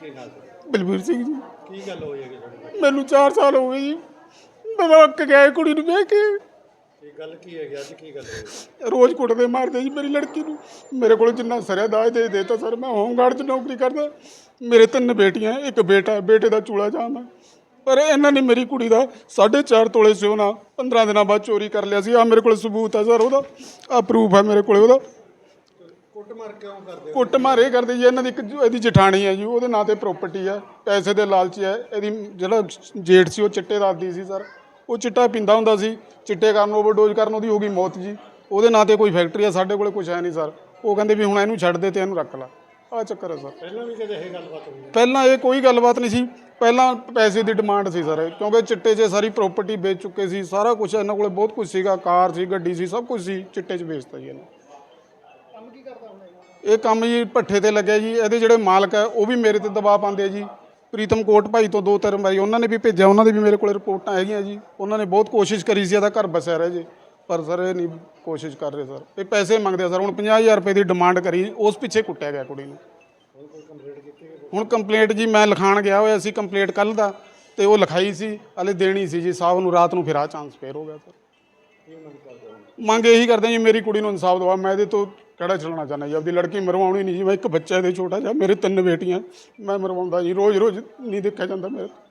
ਕੀ ਸੀ? ਬਲਬੀਰ ਸਿੰਘ ਜੀ। ਕੀ ਗੱਲ ਹੋਈ ਹੈਗੀ ਤੁਹਾਡੀ ਮੈਨੂੰ 4 ਸਾਲ ਹੋ ਗਏ ਜੀ। ਮੈਂ ਅੱਕ ਗਿਆ ਇਹ ਕੁੜੀ ਨੂੰ ਵੇਖ ਕੇ। ਇਹ ਗੱਲ ਕੀ ਹੈਗੀ? ਅੱਜ ਕੀ ਗੱਲ ਹੋਈ? ਰੋਜ਼ ਕੁੱਟਦੇ ਮਾਰਦੇ ਜੀ ਮੇਰੀ ਲੜਕੀ ਨੂੰ। ਮੇਰੇ ਕੋਲ ਜਿੰਨਾ ਸਰਿਆ ਦਾਜ ਦੇ ਦੇਤਾ ਸਰ ਮੈਂ ਹੋਮਗਾਰਡ 'ਚ ਨੌਕਰੀ ਕਰਦਾ। ਮੇਰੇ ਤਿੰਨ ਬੇਟੀਆਂ ਇੱਕ ਬੇਟਾ ਹੈ, ਬੇਟੇ ਦਾ ਚੂਲਾ ਜਾਂਦਾ ਪਰ ਇਹਨਾਂ ਨੇ ਮੇਰੀ ਕੁੜੀ ਦਾ 4.5 ਤੋਲੇ ਸੋਨਾ 15 ਦਿਨਾਂ ਬਾਅਦ ਚੋਰੀ ਕਰ ਲਿਆ ਸੀ। ਆ ਮੇਰੇ ਕੋਲ ਸਬੂਤ ਹੈ ਸਰ ਉਹਦਾ। ਆ ਪ੍ਰੂਫ ਹੈ ਮੇਰੇ ਕੋਲ ਉਹਦਾ। ਕੁੱਟ ਮਾਰ ਕਿਉਂ ਕਰਦੇ ਕੁੱਟ ਮਾਰੇ ਕਰਦੇ ਜੀ ਇਹਨਾਂ ਦੀ ਇੱਕ ਜੋ ਇਹਦੀ ਜਠਾਣੀ ਹੈ ਜੀ ਉਹਦੇ ਨਾਂ ਤੇ ਪ੍ਰਾਪਰਟੀ ਹੈ ਪੈਸੇ ਦੇ ਲਾਲਚ ਹੈ ਇਹਦੀ ਜਿਹੜਾ ਜੇਠ ਸੀ ਉਹ ਚਿੱਟੇ ਦਾ ਆਦੀ ਸੀ ਸਰ। ਉਹ ਚਿੱਟਾ ਪੀਂਦਾ ਹੁੰਦਾ ਸੀ ਚਿੱਟੇ ਕਾਰਨ ਓਵਰਡੋਜ਼ ਕਾਰਨ ਉਹਦੀ ਹੋ ਗਈ ਮੌਤ ਜੀ। ਉਹਦੇ ਨਾਂ ਤੇ ਕੋਈ ਫੈਕਟਰੀ ਹੈ ਸਾਡੇ ਕੋਲੇ ਕੁਝ ਹੈ ਨਹੀਂ ਸਰ। ਉਹ ਕਹਿੰਦੇ ਵੀ ਹੁਣ ਇਹਨੂੰ ਛੱਡ ਦੇ ਤੇ ਇਹਨੂੰ ਰੱਖ ਲੈ। ਆ ਚੱਕਰ ਹੈ ਸਰ। ਪਹਿਲਾਂ ਵੀ ਕਦੇ ਇਹ ਗੱਲਬਾਤ ਹੋਈ ਪਹਿਲਾਂ ਇਹ ਕੋਈ ਗੱਲਬਾਤ ਨਹੀਂ ਸੀ। ਪਹਿਲਾਂ ਪੈਸੇ ਦੀ ਡਿਮਾਂਡ ਸੀ ਸਰ ਕਿਉਂਕਿ ਚਿੱਟੇ 'ਚ ਸਾਰੀ ਪ੍ਰਾਪਰਟੀ ਵੇਚ ਚੁੱਕੇ ਸੀ ਸਾਰਾ ਕੁਝ ਇਹਨਾਂ ਕੋਲੇ ਬਹੁਤ ਕੁਝ ਸੀਗਾ। ਕਾਰ ਸੀ ਗੱਡੀ ਸੀ ਸਭ ਕੁਝ ਸੀ ਚਿੱਟੇ 'ਚ ਵੇਚਤਾ ਜੀ ਇਹਨੇ। ਇਹ ਕੰਮ ਜੀ ਭੱਠੇ ਤੇ ਲੱਗਿਆ ਜੀ, ਇਹਦੇ ਜਿਹੜੇ ਮਾਲਕ ਹੈ ਉਹ ਵੀ ਮੇਰੇ ਤੇ ਦਬਾਅ ਪਾਉਂਦੇ ਆ ਜੀ। ਪ੍ਰੀਤਮ ਕੋਟ ਭਾਈ ਤੋਂ ਦੋ ਤਿੰਨ ਵਾਰੀ ਉਹਨਾਂ ਨੇ ਵੀ ਭੇਜਿਆ, ਉਹਨਾਂ ਦੇ ਵੀ ਮੇਰੇ ਕੋਲ ਰਿਪੋਰਟਾਂ ਹੈਗੀਆਂ ਜੀ। ਉਹਨਾਂ ਨੇ ਬਹੁਤ ਕੋਸ਼ਿਸ਼ ਕਰੀ ਸੀ, ਇਹਦਾ ਘਰ ਬਸਿਆ ਰਹੇ ਜੀ। ਪਰ ਸਰ, ਇਹ ਨਹੀਂ ਕੋਸ਼ਿਸ਼ ਕਰ ਰਹੇ ਸਰ। ਇਹ ਪੈਸੇ ਮੰਗਦੇ ਆ ਸਰ, ਹੁਣ 50000 ਰੁਪਏ ਦੀ ਡਿਮਾਂਡ ਕਰੀ, ਉਸ ਪਿੱਛੇ ਕੁੱਟਿਆ ਗਿਆ ਕੁੜੀ ਨੂੰ। ਹੁਣ ਕੰਪਲੇਂਟ ਜੀ ਮੈਂ ਲਿਖਾਣ ਗਿਆ ਹੋਇਆ ਸੀ ਕੰਪਲੇਂਟ ਕੱਲ ਦਾ, ਤੇ ਉਹ ਲਿਖਾਈ ਸੀ, ਹਲੇ ਦੇਣੀ ਸੀ ਜੀ ਸਾਹਿਬ ਨੂੰ ਰਾਤ ਨੂੰ ਫਿਰ ਆ ਚਾਂਸ ਫੇਰ ਹੋ ਗਿਆ ਸਰ। ਮੰਗ ਇਹੀ ਕਰਦੇ ਜੀ, ਮੇਰੀ ਕੁੜੀ ਨੂੰ ਇਨਸਾਫ ਦਵਾ ਮੈਂ ਇਹਦੇ ਤੋਂ ਕਿਹੜਾ ਛਲਣਾ ਚਾਹੁੰਦਾ ਜੀ? ਆਪਦੀ ਲੜਕੀ ਮਰਵਾਉਣੀ ਨਹੀਂ ਜੀ ਮੈਂ ਇੱਕ ਬੱਚਾ ਇਹਦੇ ਛੋਟਾ ਜਿਹਾ ਮੇਰੇ ਤਿੰਨ ਬੇਟੀਆਂ ਮੈਂ ਮਰਵਾਉਂਦਾ ਜੀ ਰੋਜ਼ ਰੋਜ਼ ਨਹੀਂ ਦੇਖਿਆ ਜਾਂਦਾ ਮੇਰੇ ਤੋਂ।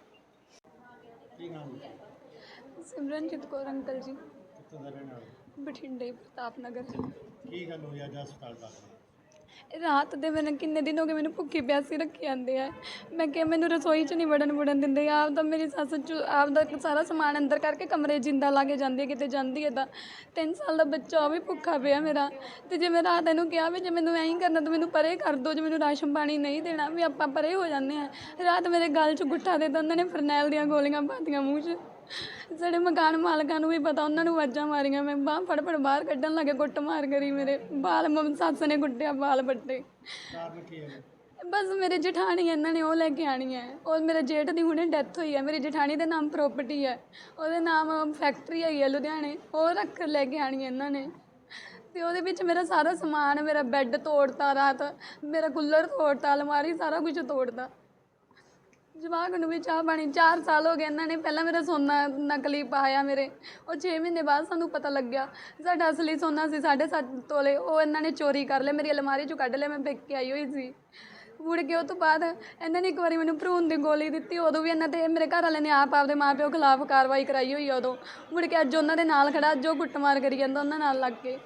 ਸਿਮਰਨਜੀਤ ਕੌਰ ਅੰਕਲ ਜੀ। ਕਿੱਥੋਂ ਦਾ ਰਹਿਣ ਵਾਲਾ ਬਠਿੰਡੇ ਪ੍ਰਤਾਪ ਨਗਰ। ਕੀ ਗੱਲ ਹੋਈ ਅੱਜ ਹਸਪਤਾਲ ਦਾ ਰਾਤ ਦੇ ਮੈਨੂੰ ਕਿੰਨੇ ਦਿਨ ਹੋ ਗਏ ਮੈਨੂੰ ਭੁੱਖੀ ਪਿਆਸੀ ਰੱਖੀ ਜਾਂਦੇ ਆ। ਮੈਂ ਕਿਹਾ ਮੈਨੂੰ ਰਸੋਈ 'ਚ ਨਹੀਂ ਵੜਨ ਵੜਨ ਦਿੰਦੇ। ਆਪ ਤਾਂ ਮੇਰੀ ਸੱਸ ਚੁ ਆਪ ਦਾ ਸਾਰਾ ਸਮਾਨ ਅੰਦਰ ਕਰਕੇ ਕਮਰੇ 'ਚ ਜਿੰਦਾ ਲਾ ਕੇ ਜਾਂਦੀ ਹੈ, ਕਿਤੇ ਜਾਂਦੀ ਹੈ ਤਾਂ। 3 ਸਾਲ ਦਾ ਬੱਚਾ, ਉਹ ਵੀ ਭੁੱਖਾ ਪਿਆ ਮੇਰਾ। ਤੇ ਜੇ ਮੈਂ ਰਾਤ ਇਹਨੂੰ ਕਿਹਾ ਵੀ ਜੇ ਮੈਨੂੰ ਐਂ ਹੀ ਕਰਨਾ ਤਾਂ ਮੈਨੂੰ ਪਰੇ ਕਰ ਦਿਓ ਜੇ ਮੈਨੂੰ ਰਾਸ਼ਨ ਪਾਣੀ ਨਹੀਂ ਦੇਣਾ ਵੀ ਆਪਾਂ ਪਰੇ ਹੋ ਜਾਂਦੇ ਆ ਰਾਤ ਮੇਰੇ ਗਲ 'ਚ ਗੁੱਠਾ ਦੇ ਤਾਂ ਉਹਨਾਂ ਨੇ ਫਰਨੈਲ ਦੀਆਂ ਗੋਲੀਆਂ ਪਾਤੀਆਂ ਮੂੰਹ 'ਚ। ਸਾਡੇ ਮਕਾਨ ਮਾਲਕਾਂ ਨੂੰ ਵੀ ਪਤਾ, ਉਹਨਾਂ ਨੂੰ ਆਵਾਜ਼ਾਂ ਮਾਰੀਆਂ ਮੈਂ, ਬਾਹ ਫੜ ਫੜ ਬਾਹਰ ਕੱਢਣ ਲੱਗੇ ਗੁੱਟ ਮਾਰ ਕਰੀ ਮੇਰੇ। ਬਾਲ ਮੰਮ ਸੱਸ ਨੇ ਗੁੱਟਿਆ ਬਾਲ ਵੱਡੇ ਕਾਰਨ ਕੀ ਹੈ ਬਸ ਮੇਰੇ ਜਠਾਣੀ ਇਹਨਾਂ ਨੇ ਉਹ ਲੈ ਕੇ ਆਣੀ ਹੈ। ਉਹ ਮੇਰੇ ਜੇਠ ਦੀ ਹੁਣੇ ਡੈਥ ਹੋਈ ਹੈ। ਮੇਰੀ ਜਠਾਣੀ ਦੇ ਨਾਮ ਪ੍ਰਾਪਰਟੀ ਹੈ। ਉਹਦੇ ਨਾਮ ਫੈਕਟਰੀ ਹੈਗੀ ਹੈ ਲੁਧਿਆਣੇ। ਉਹ ਰੱਖ ਲੈ ਕੇ ਆਣੀ ਹੈ ਇਹਨਾਂ ਨੇ। ਤੇ ਉਹਦੇ ਵਿੱਚ ਮੇਰਾ ਸਾਰਾ ਸਮਾਨ, ਮੇਰਾ ਬੈੱਡ ਤੋੜਤਾ ਰਾਤ। ਮੇਰਾ ਕੂਲਰ ਤੋੜਤਾ, ਅਲਮਾਰੀ ਸਾਰਾ ਕੁਝ ਤੋੜਤਾ। ਜਵਾਕ ਨੂੰ ਵੀ ਚਾਹ ਪਾਣੀ 4 ਸਾਲ ਹੋ ਗਏ ਇਹਨਾਂ ਨੇ ਪਹਿਲਾਂ ਮੇਰਾ ਸੋਨਾ ਨਕਲੀ ਪਾਇਆ ਮੇਰੇ। ਉਹ 6 ਮਹੀਨੇ ਬਾਅਦ ਸਾਨੂੰ ਪਤਾ ਲੱਗਿਆ, ਸਾਡਾ ਅਸਲੀ ਸੋਨਾ ਸੀ 7.5 ਤੋਲੇ, ਉਹ ਇਹਨਾਂ ਨੇ ਚੋਰੀ ਕਰ ਲਿਆ, ਮੇਰੀ ਅਲਮਾਰੀ ਚੋਂ ਕੱਢ ਲਿਆ, ਮੈਂ ਵੇਖ ਕੇ ਆਈ ਹੋਈ ਸੀ। ਮੁੜ ਕੇ ਉਹ ਤੋਂ ਬਾਅਦ ਇਹਨਾਂ ਨੇ ਇੱਕ ਵਾਰੀ ਮੈਨੂੰ ਭਰੂਣ ਦੀ ਗੋਲੀ ਦਿੱਤੀ, ਉਦੋਂ ਵੀ ਇਹਨਾਂ ਤੇ ਮੇਰੇ ਘਰ ਵਾਲਿਆਂ ਨੇ ਆਪ ਆਪਦੇ ਮਾਪਿਓ ਖਿਲਾਫ ਕਾਰਵਾਈ ਕਰਾਈ ਹੋਈ ਆ ਉਦੋਂ। ਮੁੜ ਕੇ ਅੱਜ ਉਹਨਾਂ ਦੇ ਨਾਲ ਖੜਾ, ਅੱਜ ਉਹ ਕੁੱਟਮਾਰ ਕਰੀ ਜਾਂਦਾ ਉਹਨਾਂ ਨਾਲ ਲੱਗ ਕੇ।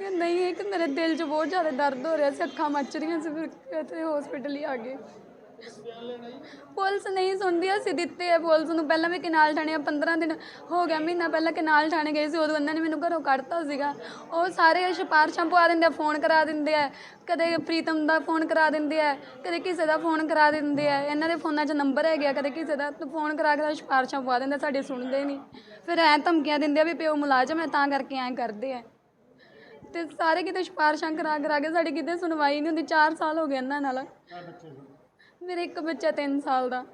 ਇਹ ਨਹੀਂ ਇੱਕ ਮੇਰੇ ਦਿਲ 'ਚ ਬਹੁਤ ਜ਼ਿਆਦਾ ਦਰਦ ਹੋ ਰਿਹਾ ਸੀ, ਅੱਖਾਂ ਮੱਚ ਰਹੀਆਂ ਸੀ, ਫਿਰ ਇੱਥੇ ਹਸਪੀਟਲ ਹੀ ਆ ਗਏ। ਪੁਲਿਸ ਨਹੀਂ ਸੁਣਦੀ, ਅਸੀਂ ਦਿੱਤੇ ਆ ਪੁਲਿਸ ਨੂੰ। ਪਹਿਲਾਂ ਵੀ ਕਨਾਲ ਥਾਣੇ 15 ਦਿਨ ਹੋ ਗਿਆ, ਮਹੀਨਾ ਪਹਿਲਾਂ ਕਨਾਲ ਥਾਣੇ ਗਏ ਸੀ, ਉਦੋਂ ਉਹਨਾਂ ਨੇ ਮੈਨੂੰ ਘਰੋਂ ਕੱਢਤਾ ਸੀਗਾ। ਉਹ ਸਾਰੇ ਸਿਫਾਰਸ਼ਾਂ ਪਵਾ ਦਿੰਦੇ ਆ, ਫੋਨ ਕਰਾ ਦਿੰਦੇ ਆ। ਕਦੇ ਪ੍ਰੀਤਮ ਦਾ ਫੋਨ ਕਰਾ ਦਿੰਦੇ ਆ, ਕਦੇ ਕਿਸੇ ਦਾ ਫੋਨ ਕਰਾ ਦਿੰਦੇ ਆ। ਇਹਨਾਂ ਦੇ ਫੋਨਾਂ 'ਚ ਨੰਬਰ ਹੈਗੇ ਆ, ਕਦੇ ਕਿਸੇ ਦਾ ਫੋਨ ਕਰਾ ਕੇ ਸਿਫਾਰਸ਼ਾਂ ਪਵਾ ਦਿੰਦੇ ਸਾਡੇ ਸੁਣਦੇ ਨਹੀਂ। ਫਿਰ ਐ ਧਮਕੀਆਂ ਦਿੰਦੇ ਆ ਵੀ ਪਿਓ ਮੁਲਾਜ਼ਮ ਹੈ, ਤਾਂ ਕਰਕੇ ਐਂ ਕਰਦੇ ਆ। ਤੇ ਸਾਰੇ ਕਿਤੇ ਸਿਫਾਰਸ਼ਾਂ ਕਰਾ ਕਰਾ ਕੇ ਸਾਡੀ ਕਿਤੇ ਸੁਣਵਾਈ ਨਹੀਂ ਹੁੰਦੀ। 4 ਸਾਲ ਹੋ ਗਏ ਇਹਨਾਂ ਨਾਲ। ਕਾ ਬੱਚੇ ਸੀ ਮੇਰੇ ਇੱਕ ਬੱਚਾ 3 ਸਾਲ ਦਾ।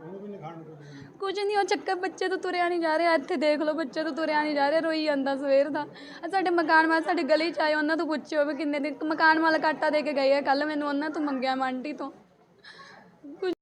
ਉਹਨੂੰ ਵੀ ਨਹੀਂ ਖਾਣ ਨੂੰ ਦਿੰਦੇ। ਕੁਝ ਨਹੀਂ, ਉਹ ਚੱਕਰ ਬੱਚੇ ਤੋਂ ਤੁਰਿਆ ਨਹੀਂ ਜਾ ਰਿਹਾ। ਇੱਥੇ ਦੇਖ ਲਓ, ਬੱਚੇ ਤੋਂ ਤੁਰਿਆ ਨਹੀਂ ਜਾ ਰਿਹਾ। ਰੋਈ ਜਾਂਦਾ ਸਵੇਰ ਦਾ। ਆਹ ਸਾਡੇ ਮਕਾਨ ਮਾਲਕ ਸਾਡੇ ਗਲੀ ਚ ਆਏ, ਉਹਨਾਂ ਤੋਂ ਪੁੱਛਿਓ ਵੀ ਕਿੰਨੇ ਦਿਨ ਮਕਾਨ ਮਾਲਕ ਆਟਾ ਦੇ ਕੇ ਗਏ ਆ। ਕੱਲ ਮੈਨੂੰ ਉਹਨਾਂ ਤੋਂ ਮੰਗਿਆ ਮੈਂ ਆਂਟੀ ਤੋਂ